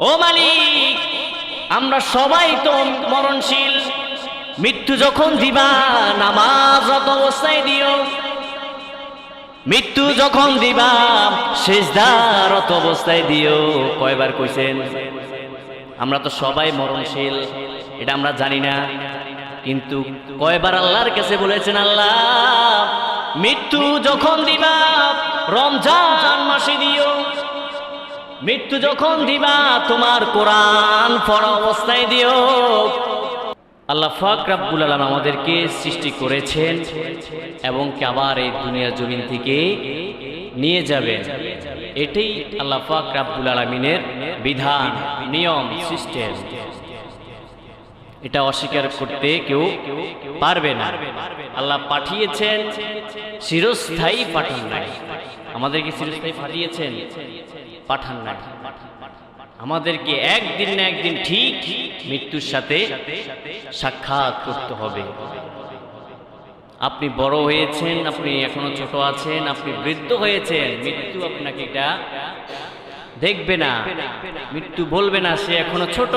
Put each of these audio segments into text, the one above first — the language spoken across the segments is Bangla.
ও মালিক, আমরা সবাই তো মরণশীল। মৃত্যু যখন দিবা, নামাজ অবস্থায় দিও। মৃত্যু যখন দিবা শেষদারত অবস্থায় দিও। কয়বার কইছেন? আমরা তো সবাই মরণশীল, এটা আমরা জানি না। কিন্তু কয়বার আল্লাহর কাছে বলেছেন, আল্লাহ, মৃত্যু যখন দিবা, রমজান মাসে দিও। মৃত্যু যখন দিবা, তোমার কোরআন পড়া অবস্থায় দিও। আল্লাহ ফাক রাব্বুল আলম আমাদেরকে সৃষ্টি করেছেন এবং কে আবার এই দুনিয়ার জমিন থেকে নিয়ে যাবেন। এটাই আল্লাহ ফাক রাব্বুল আলমিনের বিধান, নিয়ম, সিস্টেম। এটা অস্বীকার করতে কেউ পারবে না। আল্লাহ পাঠিয়েছেন, চিরস্থায়ী পাঠান নাই। আমাদেরকে চিরস্থায়ী পাঠিয়েছেন। পাঠান নাই। আমাদেরকে একদিন না একদিন ঠিক মৃত্যুর সাথে সাক্ষাৎ করতে হবে। আপনি বড় হয়েছেন, আপনি এখনও ছোট আছেন, আপনি বৃদ্ধ হয়েছেন, মৃত্যু আপনাকে এটা দেখবে না। মৃত্যু বলবে না, সে এখনও ছোট।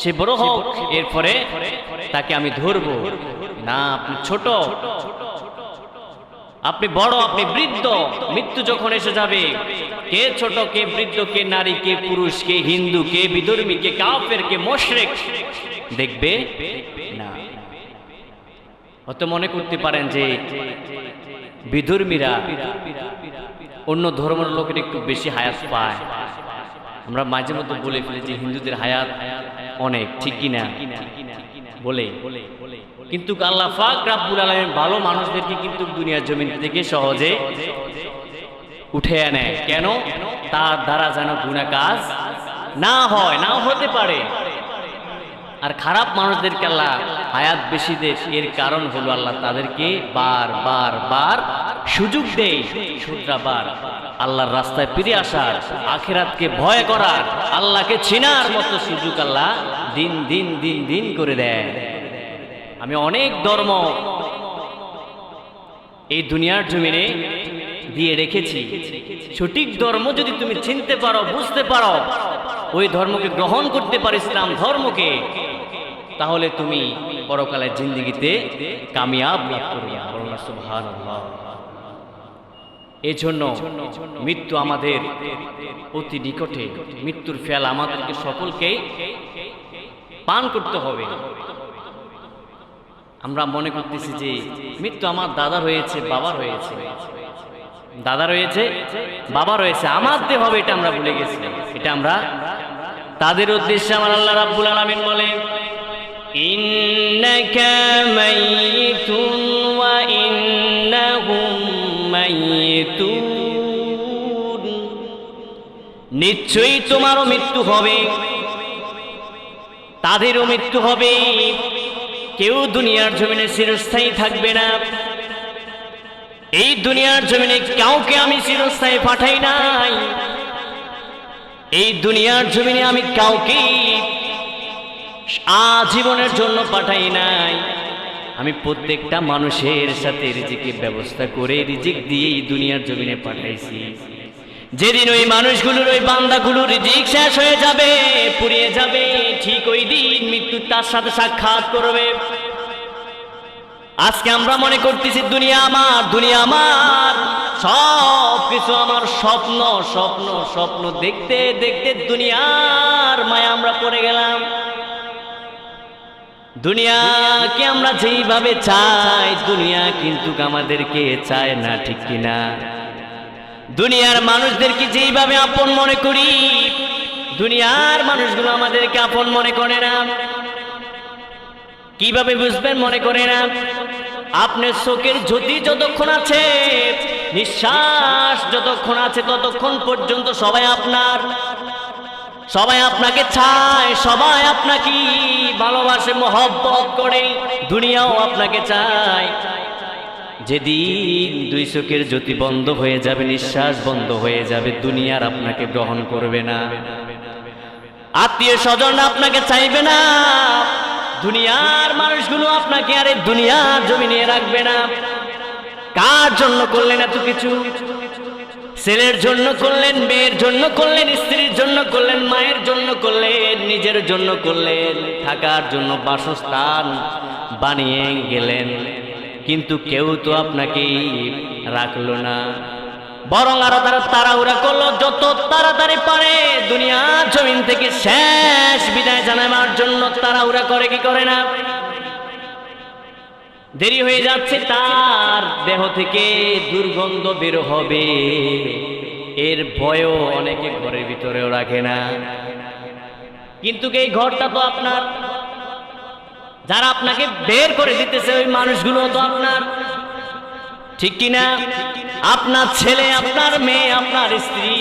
সে বড় হোক, এরপরে তাকে আমি ধরবো। না, আপনি ছোট। আপনি বড়, আপনি বৃদ্ধ। মৃত্যু যখন এসে যাবে কে ছোট, কে বৃদ্ধ, কে নারী, কে পুরুষ, কে হিন্দু, কে বিধর্মী, কে কাফের, কে মোশরেক, দেখবে? না। হয়তো মনে করতে পারেন যে বিধর্মীরা অন্য ধর্মের লোকের একটু বেশি হায়াত পায়। আমরা মাঝে মধ্যে বলে ফেলি যে হিন্দুদের হায়াত অনেক, ঠিক কিনা বলে। কিন্তু আল্লাহ ফাক রাব্বুল আলামিন ভালো মানুষদেরকে কিন্তু দুনিয়ার জমিন থেকে সহজে উঠে আনে। কেন? তার দ্বারা যেন গুণা কাজ না হয়, না হতে পারে। আর খারাপ মানুষদেরকে আল্লাহ হায়াত বেশি দেশ এর কারণ হলো আল্লাহ তাদেরকে বার বার বার সুযোগ দেয় আল্লাহর রাস্তায় ফিরে আসার, আখেরাতকে ভয় করার, আল্লাহকে চিনার মতো সুযোগ আল্লাহ দিন দিন দিন দিন করে দেয়। আমি অনেক ধর্ম এই দুনিয়ার জমিনে দিয়ে রেখেছি। সঠিক ধর্ম যদি তুমি চিনতে পারো, বুঝতে পারো, ওই ধর্মকে গ্রহণ করতে পারো, ইসলাম ধর্মকে, তাহলে তুমি পরকালের জিন্দিগিতে কামিয়াব লাভ করবে। এজন্য মৃত্যু আমাদের অতি নিকটে, মৃত্যুর ফেল আমাদেরকে সকলকেই পান করতে হবে। আমরা মনে করতেছি যে মৃত্যু আমার দাদা হয়েছে বাবার হয়েছে। দাদা রয়েছে, বাবা রয়েছে, আমার দিয়ে হবে এটা আমরা ভুলে গেছি। এটা আমরা তাদের উদ্দেশ্যে আমার আল্লাহ রাব্বুল আলামিন বলে ইন্নাকা মাইতুন ওয়া ইন্নাহুম মাইতুন। নিশ্চয়ই তোমারও মৃত্যু হবে, তাদেরও মৃত্যু হবে। কেউ দুনিয়ার জমিনে চিরস্থায়ী থাকবে না। এই দুনিয়ার জমিনে কাউকে আমি চিরস্থায়ী পাঠাই নাই। এই দুনিয়ার জমিনে আমি কাউকে আজীবনের জন্য পাঠাই নাই। আমি প্রত্যেকটা মানুষের সাথে রিজিকের ব্যবস্থা করে রিজিক দিয়ে এই দুনিয়ার জমিনে পাঠাইছি। যেদিন ওই মানুষগুলোর, ওই বান্দাগুলো রিজিক শেষ হয়ে যাবে, পুড়িয়ে যাবে, ঠিক ওই দিন মৃত্যু তার সাথে সাক্ষাৎ করবে। আজকে আমরা মনে করতেছি দুনিয়া আমার দুনিয়া আমার। সব কিছু আমার স্বপ্ন স্বপ্ন স্বপ্ন দেখতে দেখতে দুনিয়ার মায়া আমরা পড়ে গেলাম। দুনিয়াকে আমরা যেইভাবে চাই, দুনিয়া কিন্তু আমাদেরকে চায় না, ঠিক কিনা? দুনিয়ার মানুষদেরকে যেইভাবে আপন মনে করি, দুনিয়ার মানুষগুলো আমাদেরকে আপন মনে করে না। কীভাবে বুঝবেন মনে করে না? আপনার চোখের জ্যোতি যতক্ষণ আছে, নিঃশ্বাস যতক্ষণ আছে, ততক্ষণ পর্যন্ত সবাই আপনার, সবাই আপনাকে চায়, সবাই আপনাকে ভালোবাসে, মহব্বত করে, দুনিয়াও আপনাকে চায়। যেদিন দুই চোখের জ্যোতি বন্ধ হয়ে যাবে, নিঃশ্বাস বন্ধ হয়ে যাবে, দুনিয়ার আপনাকে গ্রহণ করবে না। আত্মীয় স্বজন আপনাকে চাইবে না। দুনিয়ার মানুষগুলো আপনাকে আরে দুনিয়ার জমি নিয়ে রাখবে না। কার জন্য করলেন এত কিছু? ছেলের জন্য করলেন, মেয়ের জন্য করলেন, স্ত্রীর জন্য করলেন, মায়ের জন্য করলেন, নিজের জন্য করলেন, থাকার জন্য বাসস্থান বানিয়ে গেলেন। কিন্তু কেউ তো আপনাকে রাখল না। বরং আরও তারা তাড়াহুড়া করল, যত তাড়াতাড়ি পারে দুনিয়া জমিন থেকে শেষ বিদায় জানাবার জন্য তাড়াহুড়া করে, কি করে না? দেরি হয়ে যাচ্ছে, তার দেহ থেকে দুর্গন্ধ বের হবে। এর ভয়ও অনেকে ঘরের ভিতরেও রাখে না। কিন্তু এই ঘরটা তো আপনার? যারা আপনাকে বের করে দিতেছে, ওই মানুষগুলো তো আপনার। ঠিক কিনা? আপনার ছেলে, আপনার মেয়ে, আপনার স্ত্রী,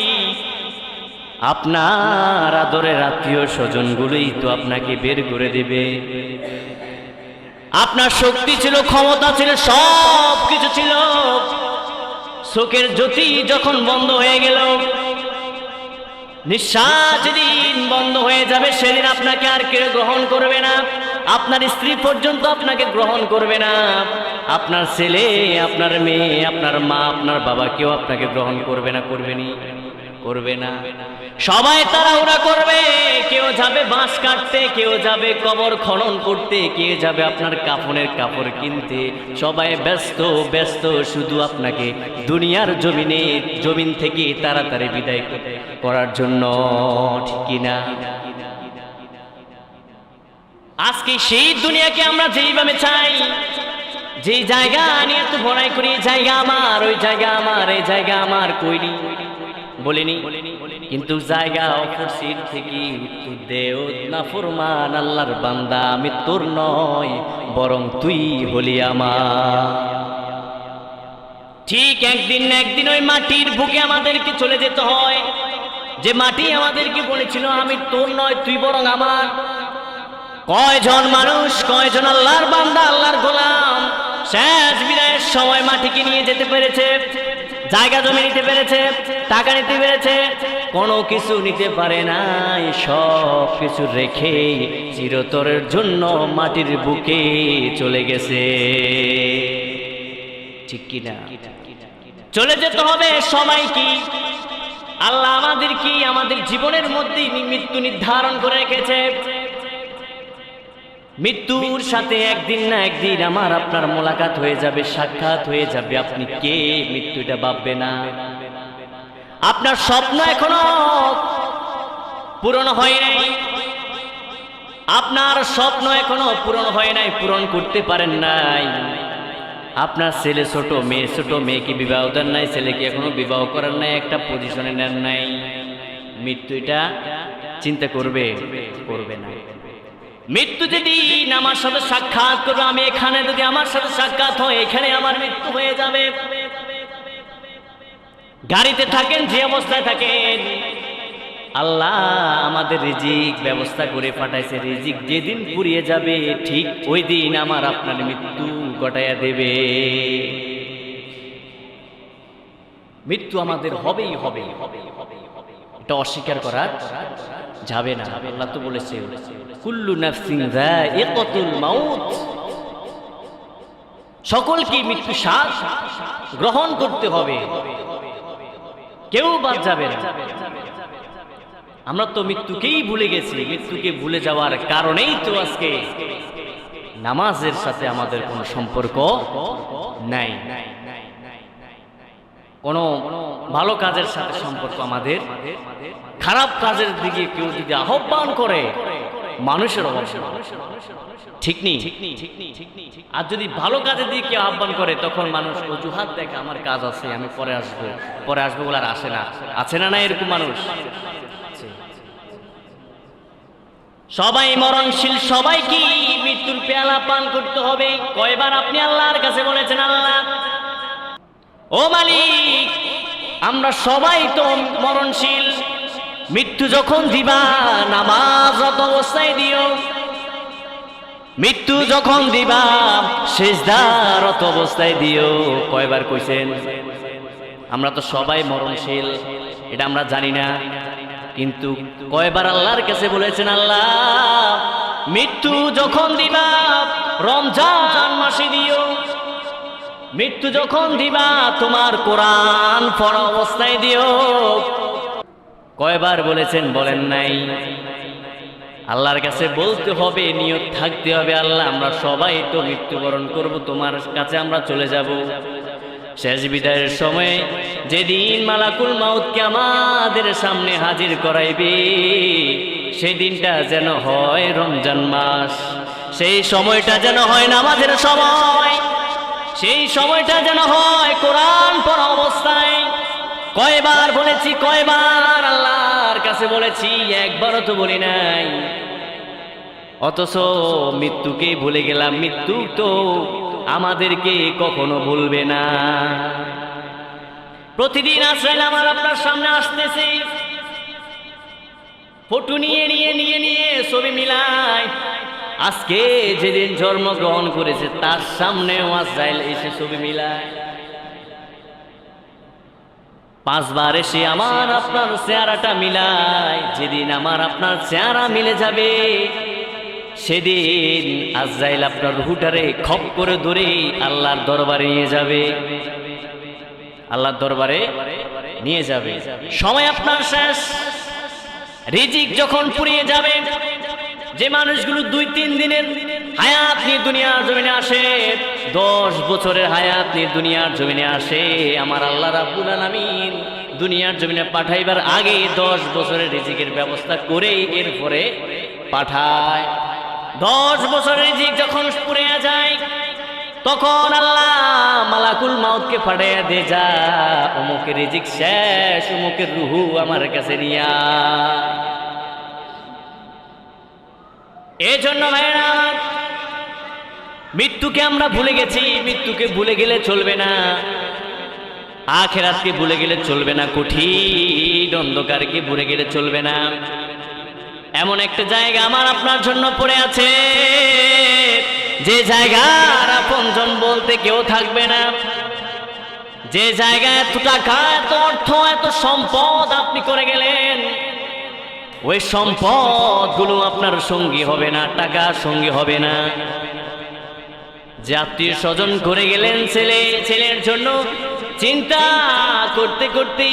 আপনার আদরের আত্মীয় স্বজনগুলোই তো আপনাকে বের করে দেবে। আপনার শক্তি ছিল, ক্ষমতা ছিল, সব কিছু ছিল। চোখের জ্যোতি যখন বন্ধ হয়ে গেল, নিঃশ্বাস যেদিন বন্ধ হয়ে যাবে, সেদিন আপনাকে আর কেউ গ্রহণ করবে না। আপনার স্ত্রী পর্যন্ত আপনাকে গ্রহণ করবে না। আপনার ছেলে, আপনার মেয়ে, আপনার মা, আপনার বাবা কেউ আপনাকে গ্রহণ করবে না করবেনি করবে না। সবাই তাড়াহুড়া করবে। কেউ যাবে বাঁশ কাটতে, কেউ যাবে কবর খনন করতে, কেউ যাবে আপনার কাফনের কাপড় কিনতে। সবাই ব্যস্ত ব্যস্ত শুধু আপনাকে। দুনিয়ার জমিনে, জমিন থেকে তাড়াতাড়ি বিদায় করার জন্য ঠিক কিনা? আজকে সেই দুনিয়াকে আমরা যেইভাবে চাই যেই জায়গা নিয়ে তো বড়াই করি জায়গা আমার, ওই জায়গা আমার, এই জায়গা আমার কইনি বলিনি। কিন্তু জায়গা অপর থেকে দেও না ফরমান, আল্লাহর বান্দা, আমি তোর নয়, বরং তুই হলি আমার। ঠিক একদিন না একদিন ওই মাটির বুকে আমাদেরকে চলে যেতে হয়। যে মাটি আমাদেরকে বলেছিল, আমি তোর নয়, তুই বরং আমার। কয়জন মানুষ, কয়জন আল্লাহর বান্দা, আল্লাহর গোলাম। শেষ বিদায়ের সময় মাটিকে নিয়ে যেতে পেরেছে? জায়গা জমি নিতে পেরেছে? টাকা নিতে পেরেছে? কোনো কিছু নিতে পারে নাই। সব কিছু রেখে চিরতরের জন্য মাটির বুকে চলে গেছে। ঠিক কিনা চলে যেতে হবে সময় কি? আল্লাহ আমাদের কি আমাদের জীবনের মধ্যে মৃত্যু নির্ধারণ করে রেখেছে? মৃত্যুর সাথে একদিন না একদিন আমার আপনার মোলাকাত হয়ে যাবে, সাক্ষাৎ হয়ে যাবে। আপনি কে? মৃত্যুটা ভাববে না। আপনার স্বপ্ন এখনও পূরণ হয় নাই। আপনার স্বপ্ন এখনও পূরণ হয় নাই, পূরণ করতে পারেন নাই। আপনার ছেলে ছোট, মেয়ে ছোট মেয়েকে বিবাহ দেন নাই? ছেলেকে এখনও বিবাহ করেন নাই? একটা পজিশনে নেন নাই। মৃত্যুটা চিন্তা করবে করবে না। মৃত্যু যেদিন আমার সাথে সাক্ষাৎ করবে, আমি এখানে যদি আমার সাথে সাক্ষাৎ হয় এখানে আমার মৃত্যু হয়ে যাবে। গাড়িতে থাকেন, যে অবস্থায় থাকেন, আল্লাহ আমাদের রিজিক ব্যবস্থা করে পাঠাইছে। রিজিক যেদিন পুড়িয়ে যাবে, ঠিক ওই দিন আমার আপনার মৃত্যু ঘটাইয়া দেবে। মৃত্যু আমাদের হবেই হবে এটা অস্বীকার করা যাবে না। আল্লাহ তো বলেছে, কুল্লু নাফসিন যায়িকাতুল মাউত। সকলকে মৃত্যু শ্বাস গ্রহণ করতে হবে। কেউ বাদ যাবে না। আমরা তো মৃত্যুকেই ভুলে গেছি। মৃত্যুকে ভুলে যাওয়ার কারণেই তো আজকে নামাজের সাথে আমাদের কোনো সম্পর্ক নাই। কোনো ভালো কাজের সাথে সম্পর্ক আমাদের, খারাপ কাজের দিকে কেউ যদি আহ্বান করে, মানুষের অভাব ঠিক নেই? আর যদি ভালো কাজের দিকে কেউ আহ্বান করে, তখন মানুষ অজুহাত দেখে, আমার কাজ আছে, আমি পরে আসব। পরে আসব বলে আর আসে না। আছে না না এরকম মানুষ? সবাই মরণশীল সবাই কি মৃত্যুর পেয়ালা পান করতে হবে। কয়বার আপনি আল্লাহর কাছে বলেছেন, আল্লাহ ও মালিক, আমরা সবাই তো মরণশীল। মৃত্যু যখন দিবা, নামাজ অবস্থায় দিও। মৃত্যু যখন দিবা শেষদারত অবস্থায় দিও। কয়বার কইছেন? আমরা তো সবাই মরণশীল, এটা আমরা জানি না। কিন্তু কয়বার আল্লাহর কাছে বলেছেন, আল্লাহ, মৃত্যু যখন দিবা, রমজান মাসে দিও। মৃত্যু যখন দিবা, তোমার কোরআন পড়া অবস্থায় দিও। কয়বার বলেছেন, বলেন নাই। আল্লাহর কাছে বলতে হবে, নিয়ত থাকতে হবে, আল্লাহ, আমরা সবাই তো মৃত্যুবরণ করব, তোমার কাছে আমরা চলে যাব। শেষ বিদায়ের সময় যেদিন মালাকুল মাউতকে আমাদের সামনে হাজির করাইবে সেই দিনটা যেন হয় রমজান মাস। সেই সময়টা যেন হয় নামাজের সময়। সেই সময়টা যেন হয় কোরআন পড়া অবস্থায়। কয়বার বলেছি, কয়বার আল্লাহর কাছে বলেছি, একবারও তো বলি নাই। অথচ মৃত্যুকে ভুলে গেলাম, মৃত্যু তো আমাদেরকে কখনো ভুলবে না। প্রতিদিন আসলে আমার আপনার সামনে আসতেছে। ফটো নিয়ে নিয়ে নিয়ে নিয়ে ছবি মিলাই আজকে যেদিন জন্মগ্রহণ করেছে, তার সামনেও আসাইল এসে ছবি মিলায়। পাঁচবার এসে আমার আপনার চেহারাটা মিলায়। যেদিন আমার আপনার চেহারা মিলে যাবে, সেদিন আজরাইল আপনার রুহুটারে খপ করে ধরে আল্লাহর দরবারে নিয়ে যাবে। আল্লাহর দরবারে নিয়ে যাবে। সময় আপনার শেষ। রিজিক যখন পুড়িয়ে যাবে যে মানুষগুলো দুই, তিন দিনের হায়াত নিয়ে দুনিয়ার জমিনে আসে, দশ বছরের হায়াত নিয়ে দুনিয়ার জমিনে আসে, আমার আল্লাহ রাব্বুল আলামিন দুনিয়ার জমিনে পাঠাইবার আগে দশ বছরের রিজিকের ব্যবস্থা করেই এরপরে পাঠায়। দশ বছরের রিজিক যখন পুড়ে যায়, তখন আল্লাহ মালাকুল মাউতকে পাঠাইয়া দে যা, অমুকের রিজিক শেষ, অমুকের রুহু আমার কাছে নিয়া। এই জন্য ভাইরা মৃত্যুকে আমরা ভুলে গেছি, মৃত্যুকে ভুলে গেলে চলবে না। আখেরাতকে ভুলে গেলে চলবে না, কঠিন অন্ধকারকে ভুলে গেলে চলবে না। এমন একটা জায়গা আমার আপনার জন্য পড়ে আছে। যে জায়গার আপনজন বলতে কেউ থাকবে না। যে জায়গায় এত টাকা এত অর্থ, এত সম্পদ আপনি করে গেলেন। ওই সম্পদগুলো আপনার সঙ্গী হবে না, টাকা সঙ্গী হবে না। যে আত্মীয় স্বজন করে গেলেন ছেলে, ছেলের জন্য চিন্তা করতে করতে,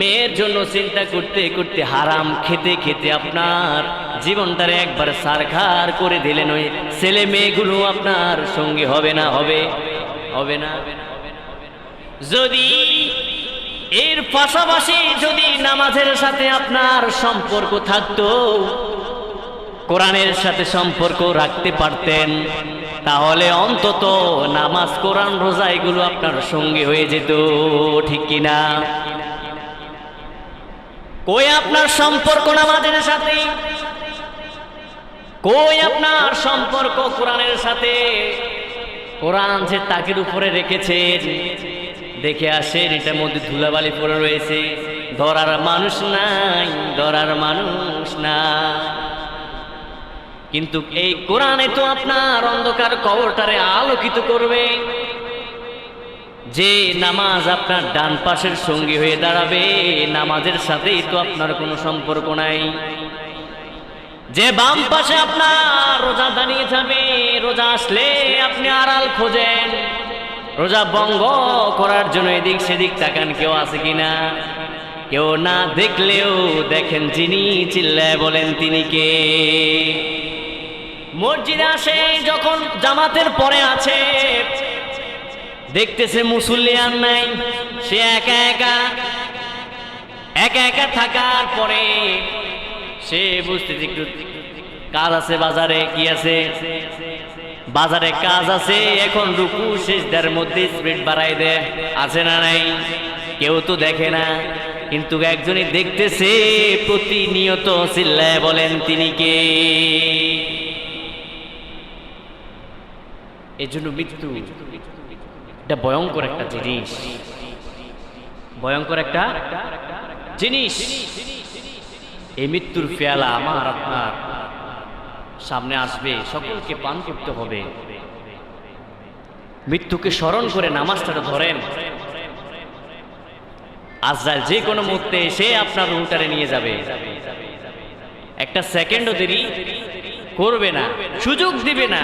মেয়ের জন্য চিন্তা করতে করতে হারাম খেতে খেতে আপনার জীবনটারে একবার সারখার করে দিলেন ওই ছেলে মেয়েগুলো আপনার সঙ্গী হবে না, হবে হবে না। যদি পাশাপাশি যদি নামাজের সাথে আপনার সম্পর্ক থাকতো, কোরআনের সাথে সম্পর্ক রাখতে পারতেন, তাহলে অন্তত নামাজ, কোরআন রোজা এগুলো আপনার সঙ্গে হয়ে যেত, ঠিক কিনা? কই আপনার সম্পর্ক নামাজের সাথে? কই আপনার সম্পর্ক কোরআনের সাথে? কোরআন যে তাকের উপরে রেখেছেন দেখে আসেন, এটার মধ্যে ধুলাবালি পড়ে রয়েছে। ধরার মানুষ নাই, ধরার মানুষ না কিন্তু এই কোরআনে তো আপনার অন্ধকার কবরটারে আলোকিত করবে। যে নামাজ আপনার ডান পাশের সঙ্গী হয়ে দাঁড়াবে, নামাজের সাথেই তো আপনার কোনো সম্পর্ক নাই। যে বাম পাশে আপনার রোজা দাঁড়িয়ে যাবে, রোজা আসলে আপনি আড়াল খোঁজেন। রোজা বঙ্গ করার জন্য এদিক সেদিক তাকান কেউ আছে কিনা? কেউ না দেখলেও দেখেন যিনি চিল্লায় বলেন তিনি কে? মসজিদে আসে, যখন জামাতের পরে আছে, দেখতেছে মুসল্লিয়ান নাই, সে একা একা একা একা থাকার পরে সে বুঝতেছে কাজ আছে, বাজারে কি আছে? বাজারে কাজ আছে, এখন রুকু শেষদার মধ্যে স্পিড বাড়াই দে। আছে না নাই? কেউ তো দেখে না। কিন্তু একজনই দেখতেছে, প্রতিনিয়ত চিল্লায় বলেন, তিনি কে? এই জন্য মৃত্যু এটা ভয়ঙ্কর একটা জিনিস। ভয়ঙ্কর একটা জিনিস। এই মৃত্যুর পেয়ালা আমার, আপনার। সামনে আসবে, সকলকে পান করতে হবে। মৃত্যুকে স্মরণ করে নামাজটা ধরেন। আজরাইল যে কোনো মুহূর্তে এসে আপনার রুমটারে নিয়ে যাবে। একটা সেকেন্ডও দেরি করবে না, সুযোগ দিবে না।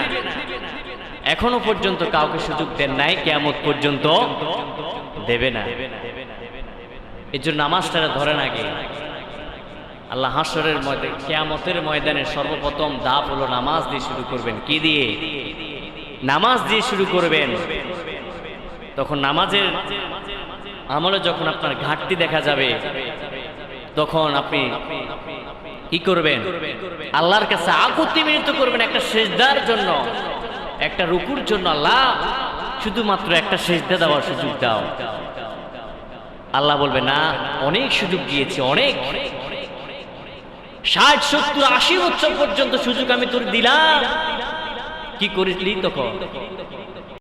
এখনও পর্যন্ত কাউকে সুযোগ দেন নাই কেমন পর্যন্ত দেবে না। এর জন্য নামাজটা ধরেন আগে। আল্লাহ হাসরের ময়দানে, কেয়ামতের ময়দানে সর্বপ্রথম দাপ হলো নামাজ দিয়ে শুরু করবেন। কি দিয়ে? নামাজ দিয়ে শুরু করবেন। তখন নামাজের আমলে যখন আপনার ঘাটতি দেখা যাবে, তখন আপনি কি করবেন? আল্লাহর কাছে আকুতি মিলিত করবেন একটা সেজদার জন্য, একটা রুকুর জন্য। আল্লাহ, শুধুমাত্র একটা সেজদা দেওয়ার সুযোগ দাও। আল্লাহ বলবে, না, অনেক সুযোগ দিয়েছি, অনেক। ষাট সত্তর আশি বছর পর্যন্ত সুযোগ আমি তোর দিলাম। কি করিসলি তখন।